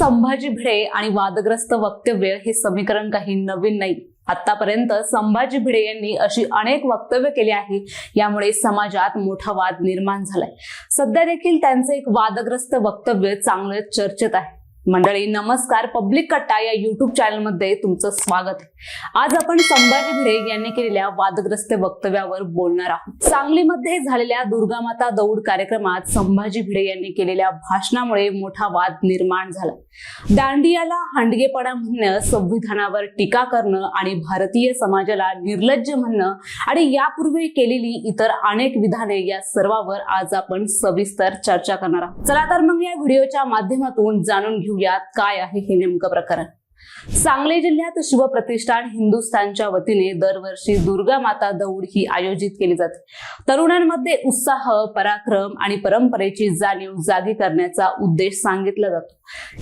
संभाजी भिडे आणि वादग्रस्त वक्तव्य हे समीकरण काही नवीन नाही. आतापर्यंत संभाजी भिडे यांनी अशी अनेक वक्तव्य केली आहे यामुळे समाजात मोठा वाद निर्माण झालाय. सध्या देखील त्यांचे एक वादग्रस्त वक्तव्य चांगलं चर्चेत आहे. मंडळी नमस्कार. पब्लिक कट्टा या युट्यूब चॅनलमध्ये तुमचं स्वागत आज आपण संभाजी भिडे यांनी केलेल्या वादग्रस्त वक्तव्यावर बोलणार आहोत. सांगलीमध्ये झालेल्या दुर्गामाता दौड कार्यक्रमात संभाजी भिडे यांनी केलेल्या भाषणामुळे मोठा वाद निर्माण झाला. दांडियाला हांडगेपणा म्हणणं संविधानावर टीका करणं आणि भारतीय समाजाला निर्लज्ज म्हणणं आणि यापूर्वी केलेली इतर अनेक विधाने या सर्वावर आज आपण सविस्तर चर्चा करणार आहोत. चला तर मग या व्हिडिओच्या माध्यमातून जाणून घेऊ. घेऊयात काय आहे हे नेमकं प्रकरण. सांगली जिल्ह्यात शिवप्रतिष्ठान हिंदुस्थानच्या वतीने दरवर्षी दुर्गा माता दौड ही आयोजित केली जाते. तरुणांमध्ये उत्साह पराक्रम आणि परंपरेची जाणीव जागी करण्याचा उद्देश सांगितला जातो.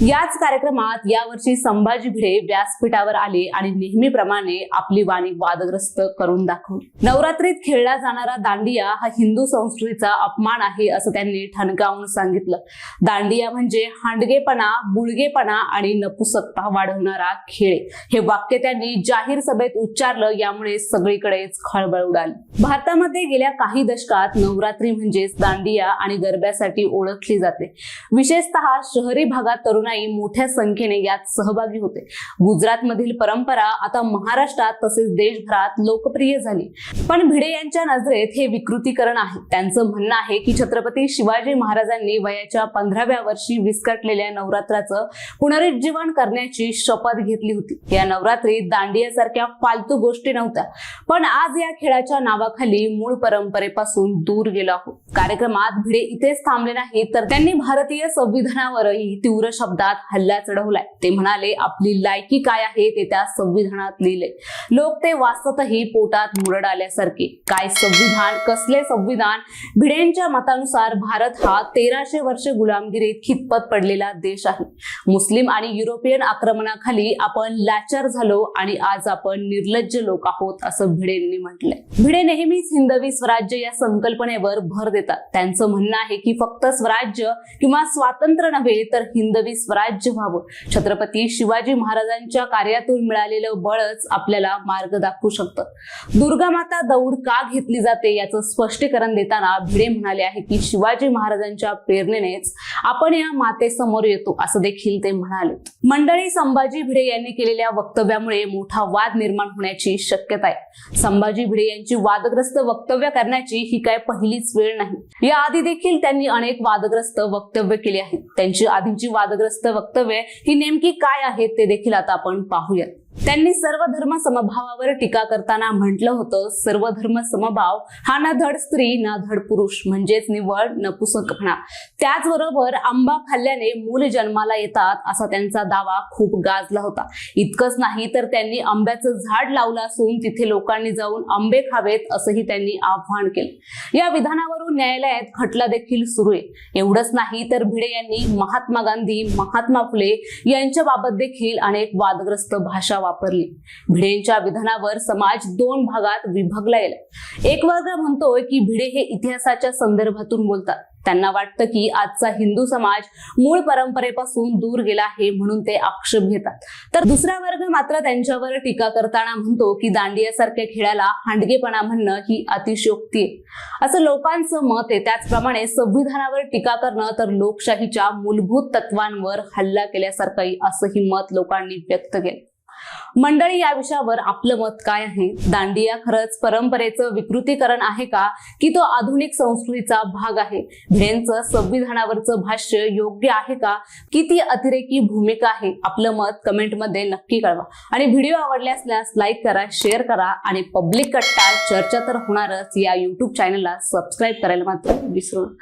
याच कार्यक्रमात यावर्षी संभाजी भिडे व्यासपीठावर आले आणि नेहमीप्रमाणे आपली वाणी वादग्रस्त करून दाखवली. नवरात्रीत खेळला जाणारा दांडिया हा हिंदू संस्कृतीचा अपमान आहे असं त्यांनी ठणकावून सांगितलं. दांडिया म्हणजे हांडगेपणा बुळगेपणा आणि नपुसकता होणारा खेळ हे वाक्य त्यांनी जाहीर सभेत उच्चारलं यामुळे सगळीकडेच खळबळ उडाली. भारतामध्ये गेल्या काही दशकात नवरात्री म्हणजेच दांडिया आणि गरब्यासाठी ओळखली जाते. विशेषतः शहरी भागात तरुणाई मोठ्या संख्येने यात सहभागी होते. गुजरातमधील परंपरा आता महाराष्ट्रात तसेच देशभरात लोकप्रिय झाली. पण भिडे यांच्या नजरेत हे विकृतीकरण आहे. त्यांचं म्हणणं आहे की छत्रपती शिवाजी महाराजांनी वयाच्या पंधराव्या वर्षी विस्कटलेल्या नवरात्राचं पुनरुज्जीवन करण्याची शपथ घेतली होती. या नवरात्रीत दांडियासारख्या फालतू गोष्टी नव्हत्या. पण आज या खेळाच्या नावाखाली मूळ परंपरेपासून दूर गेलो आहोत. कार्यक्रमात भिडे इथेच थांबले नाही तर त्यांनी भारतीय संविधानावरही तीव्र शब्दात हल्ला चढवलाय. ते म्हणाले आपली लायकी काय आहे ते त्या संविधानात लिहिले लोक ते वाचतही पोटात मुरड आल्यासारखे. काय संविधान कसले संविधान? भिडेंच्या मतानुसार भारत हा तेराशे वर्ष गुलामगिरीत खितपत पडलेला देश आहे. मुस्लिम आणि युरोपियन आक्रमणाखाली आपण लाचार झालो आणि आज आपण निर्लज्ज लोक आहोत असं भिडेंनी म्हटलंय. भिडे नेहमीच हिंदवी स्वराज्य या संकल्पनेवर भर देतात. त्यांचं म्हणणं आहे की फक्त स्वराज्य किंवा स्वातंत्र्य नव्हे तर हिंदवी स्वराज्य व्हावं. छत्रपती शिवाजी महाराजांच्या कार्यातून मिळालेलं बळच आपल्याला मार्ग दाखवू शकतं. दुर्गा माता दौड का घेतली जाते याचं स्पष्टीकरण देताना भिडे म्हणाले आहे की शिवाजी महाराजांच्या प्रेरणेनेच आपण या मातेसमोर येतो असं देखील ते म्हणाले. मंडळी संभाजी भिडे यांनी केलेल्या वक्तव्यामुळे मोठा वाद निर्माण होण्याची शक्यता आहे. संभाजी भिडे यांची वादग्रस्त वक्तव्य करण्याची ही काय पहिलीच वेळ नाही. याआधी देखील त्यांनी अनेक वादग्रस्त वक्तव्य केली आहेत. त्यांची आधीची वादग्रस्त वक्तव्य ही नेमकी काय आहेत ते देखील आता आपण पाहूयात. त्यांनी सर्व धर्म समभावावर टीका करताना म्हटलं होतं सर्व धर्म समभाव हा ना धड स्त्री ना धड पुरुष म्हणजेच निवड नपुसकपणा त्याचबरोबर आंबा खाल्ल्याने मूल जन्माला येतात असा त्यांचा दावा खूप गाजला होता. इतकंच नाही तर त्यांनी आंब्याचं झाड लावलं असून तिथे लोकांनी जाऊन आंबे खावेत असंही त्यांनी आव्हान केलं. या विधानावरून न्यायालयात खटला देखील सुरू आहे. एवढंच नाही तर भिडे यांनी महात्मा गांधी महात्मा फुले यांच्या बाबत देखील अनेक वादग्रस्त भाषा वापरली. भिडेंच्या विधानावर समाज दोन भागात विभागला गेला एक वर्ग म्हणतोय की भिडे हे इतिहासाच्या संदर्भातून बोलतात. त्यांना वाटतं की आजचा हिंदू समाज मूळ परंपरेपासून दूर गेला आहे म्हणून ते आक्षेप घेतात. तर दुसरा वर्ग मात्र त्यांच्यावर टीका करताना म्हणतो की दांडियासारख्या खेळाला हांडगेपणा म्हणणं ही अतिशयोक्ती आहे. असं लोकांचं मत आहे. त्याचप्रमाणे संविधानावर टीका करणं तर लोकशाहीच्या मूलभूत तत्वांवर हल्ला केल्यासारखंही असंही मत लोकांनी व्यक्त केलं. मंडळी या विषयावर आपलं मत काय आहे? दांडिया खरंच परंपरेचं विकृतीकरण आहे का? की तो आधुनिक संस्कृतीचा भाग आहे? भिडेंचं संविधानावरचं भाष्य योग्य आहे का? की ती अतिरेकी भूमिका आहे? आपलं मत कमेंटमध्ये नक्की कळवा. आणि व्हिडिओ आवडले असल्यास लाईक करा शेअर करा आणि पब्लिक कट्टा चर्चा तर होणारच. या युट्यूब चॅनलला सबस्क्राईब करायला मात्र विसरू नका.